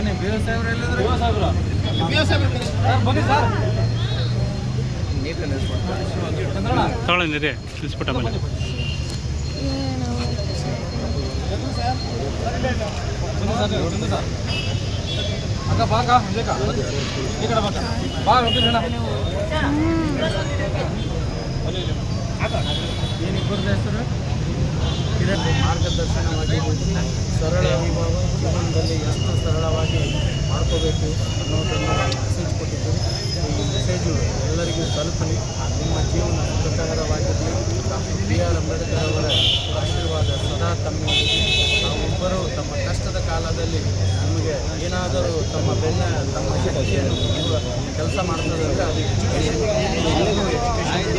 ಬನ್ನಿ B S ಸಾಹೇಬ್ರು ಎಲ್ಲಿದ್ರು ಬನ್ನಿ ಸರ್ ತಗೊಳ್ಳಿರಿ ತಿಳಿಸ್ಬಿಟ್ಟ ಮೇಲೆ ಅಕ್ಕ ಬಾ ಅಕ್ಕ ಬೇಕಾ ಈ ಕಡೆ ಬಾ ಬಾ ಹೋಗಿ ಜನ ಏನಿಬ್ಬರದ ಹೆಸರು? ಮಾರ್ಗದರ್ಶನವಾಗಿ ಸರಳ ವಿಭಾಗ ಜೀವನದಲ್ಲಿ ಎಷ್ಟು ಸರಳವಾಗಿ ಮಾಡ್ಕೋಬೇಕು ಅನ್ನೋದನ್ನು ಮೆಸೇಜ್ ಕೊಟ್ಟಿದ್ದು ಈ ಮೆಸೇಜು ಎಲ್ಲರಿಗೂ ತಲುಪಲಿ. ನಿಮ್ಮ ಜೀವನ ಸುಖಕರವಾಗಿರಲಿ. ಡಾಕ್ಟರ್ ಬಿ ಆರ್ ಅಂಬೇಡ್ಕರ್ ಅವರ ಆಶೀರ್ವಾದ ಸದಾ ತಮ್ಮ ಒಬ್ಬರು ತಮ್ಮ ಕಷ್ಟದ ಕಾಲದಲ್ಲಿ ನಿಮಗೆ ಏನಾದರೂ ತಮ್ಮ ಬೆನ್ನ ತಮ್ಮ ಶಕ್ತಿಯನ್ನು ಕೆಲಸ ಮಾಡ್ತದೆ ಅಂದರೆ ಅದು ಎಜುಕೇಷನ್ ಎಜುಕೇಷನ್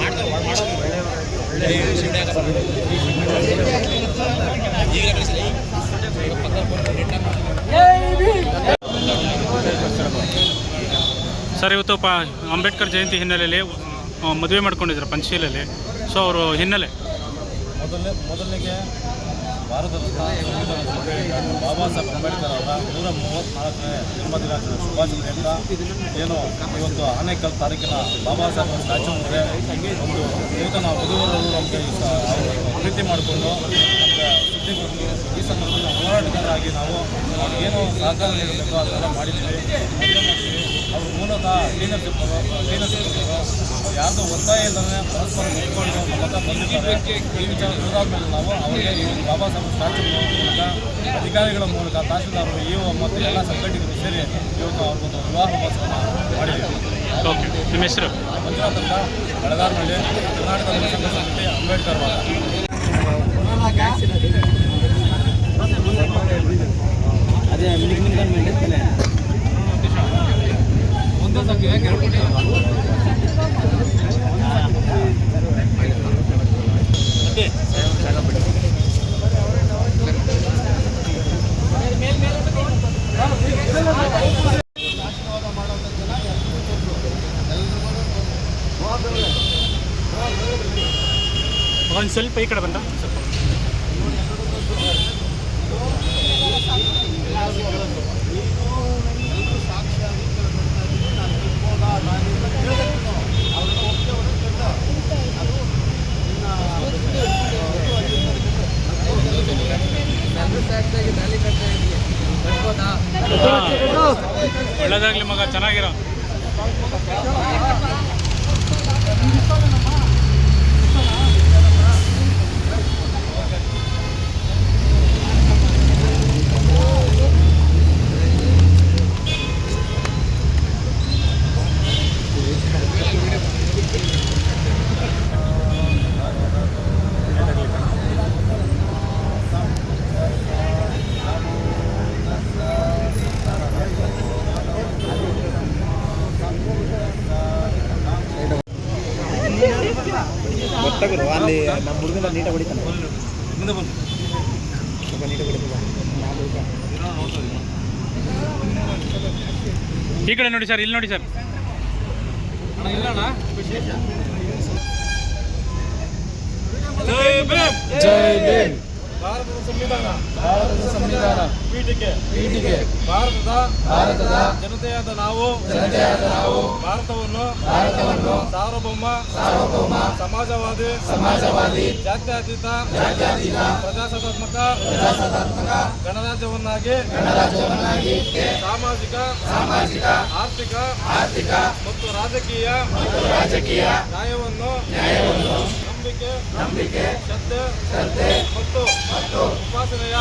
ಒಳ್ಳೆಯವರಾಗಿ ಸರ್, ಇವತ್ತು ಪ ಅಂಬೇಡ್ಕರ್ ಜಯಂತಿ ಹಿನ್ನೆಲೆಯಲ್ಲಿ ಮದುವೆ ಮಾಡ್ಕೊಂಡಿದ್ರು ಪಂಚಶೀಲಲ್ಲಿ. ಸೊ, ಅವರು ಹಿನ್ನೆಲೆ. ಮೊದಲನೇ ಮೊದಲನೆಗೆ ಭಾರತದ ಬಾಬಾ ಸಾಹೇಬ್ ಅಂಬೇಡ್ಕರ್ ಅವರ ನೂರ ಮೂವತ್ತ್ನಾಲ್ಕನೇ ಜನ್ಮದಿನಾಚರಣೆ ಶುಭಾಶಯಗಳಿಂದ ಏನು ಇವತ್ತು ಆನೇಕಲ್ ತಾರೀಕಿನ ಬಾಬಾ ಸಾಹೇಬ್ ಸ್ಟ್ಯಾಚು ಮುಂದೆ ಒಂದು ನೂತನ ವಧುವರರು ನಮಗೆ ಪ್ರೀತಿ ಮಾಡಿಕೊಂಡು ನಮಗೆ ಸುದ್ದಿ ಈ ಸಂದರ್ಭದಲ್ಲಿ ಹೋರಾಟಗಾರರಾಗಿ ನಾವು ಏನು ಸಹಕಾರ ನೀಡಬೇಕು ಅದನ್ನೆಲ್ಲ ಮಾಡಿದ್ವಿ ಮದುವೆ ಮೂಲಕ ಅವರು ಮೂಲತಃ ಕ್ಲೀನರ್ಸ್ ಯಾರ್ದು ಒತ್ತಾಯ ಇಲ್ಲದೆ ಪರಸ್ಪರ ಮುಟ್ಕೊಂಡು ಮೂಲಕ ಬಂದಿದ್ದಾರೆ. ಈ ವಿಚಾರ ನಾವು ಅವರಿಗೆ ಈ ಒಂದು ಬಾಬಾ ಸಾಹೇಬ್ ಸ್ಟ್ಯಾಚು ಮೂಲಕ ಅಧಿಕಾರಿಗಳ ಮೂಲಕ ತಹಸೀಲ್ದಾರರು ಇ ಒ ಮತ್ತು ಎಲ್ಲ ಸಂಘಟನೆಗಳು ಸೇರಿ ಇವತ್ತು ಅವ್ರಿಗೊಂದು ವಿವಾಹ ಮಹೋತ್ಸವ ಮಾಡಿದ್ದೀವಿ. ಮಂಜುನಾಥ್ ಅಂತ ಬೆಳಗಾರಿನಲ್ಲಿ ಕರ್ನಾಟಕ ಜನಸಂಘ ಸಮಿತಿ ಅಂಬೇಡ್ಕರ್ ವಾದ ಅದೇ ಮೇಲೆ ಒಂದೇ ಸಂಖ್ಯೆ ಒಂದು ಸ್ವಲ್ಪ ಈ ಕಡೆ ಬಂದ? ಒಳ್ಳೇದಾಗ್ಲಿ ಮಗ ಚೆನ್ನಾಗಿರೋ. ಗೊತ್ತಾಗಲ್ಲ ಅಲ್ಲಿ ನಮ್ಮ ಹುಡುಗನ ನೀಟಾಗಿ ಹೊಡಿತಾನೆ. ಮುಂದೆ ಬಂದು. ಸ್ವಲ್ಪ ನೀಟಾಗಿ ಹೊಡಿತಾನೆ ಈ ಕಡೆ ನೋಡಿ ಸರ್ ಇಲ್ಲಿ ನೋಡಿ ಸರ್. ಅಣ್ಣ ಭೀಮ್. ಜೈ ಭೀಮ್. ಭಾರತದ ಸಂವಿಧಾನ. ಭಾರತದ ಸಂವಿಧಾನ. ಪೀಠಿಕೆ ಪೀಠಿಕೆ ಭಾರತದ ಭಾರತದ ಜನತೆಯಾದ ನಾವು. ಜನತೆಯಾದ ನಾವು. ಭಾರತವನ್ನು ಭಾರತವನ್ನು ಸಾರ್ವಭೌಮ ಸಾರ್ವಭೌಮ ಸಮಾಜವಾದಿ ಸಮಾಜವಾದಿ ಜಾತ್ಯತೀತ ಜಾತ್ಯತೀತ ಪ್ರಜಾಸತ್ತಾತ್ಮಕ ಪ್ರಜಾಸತ್ತಾತ್ಮಕ ಗಣರಾಜ್ಯವನ್ನಾಗಿ ಗಣರಾಜ್ಯವನ್ನಾಗಿ ಸಾಮಾಜಿಕ ಸಾಮಾಜಿಕ ಆರ್ಥಿಕ ಆರ್ಥಿಕ ಮತ್ತು ರಾಜಕೀಯ ರಾಜಕೀಯ ನ್ಯಾಯವನ್ನು ನ್ಯಾಯವನ್ನು ನಂಬಿಕೆ ನಂಬಿಕೆ ಶ್ರದ್ಧೆ ಶ್ರದ್ಧೆ ಮತ್ತು ಮತ್ತು ಉಪಾಸನೆಯ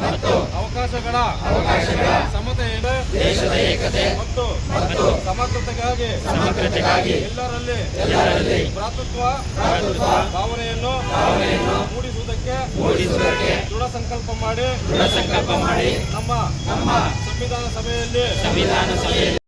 ಮತ್ತು ಅವಕಾಶಗಳ ಅವಕಾಶಗಳ ಸಮತೆಯಿಂದ. ದೇಶದ ಏಕತೆ ಮತ್ತು ಮತ್ತು ಸಮಗ್ರತೆಗಾಗಿ ಸಮಗ್ರತೆಗಾಗಿ ಎಲ್ಲರಲ್ಲಿ ಎಲ್ಲರಲ್ಲಿ ಭ್ರಾತೃತ್ವ ಭ್ರಾತೃತ್ವ ಭಾವನೆಯನ್ನು ಭಾವನೆಯನ್ನು ಮೂಡಿಸುವುದಕ್ಕೆ ಮೂಡಿಸುವುದಕ್ಕೆ ದೃಢ ಸಂಕಲ್ಪ ಮಾಡಿ ದೃಢ ಸಂಕಲ್ಪ ಮಾಡಿ ನಮ್ಮ ನಮ್ಮ ಸಂವಿಧಾನ ಸಭೆಯಲ್ಲಿ ಸಂವಿಧಾನ ಸಭೆಯಲ್ಲಿ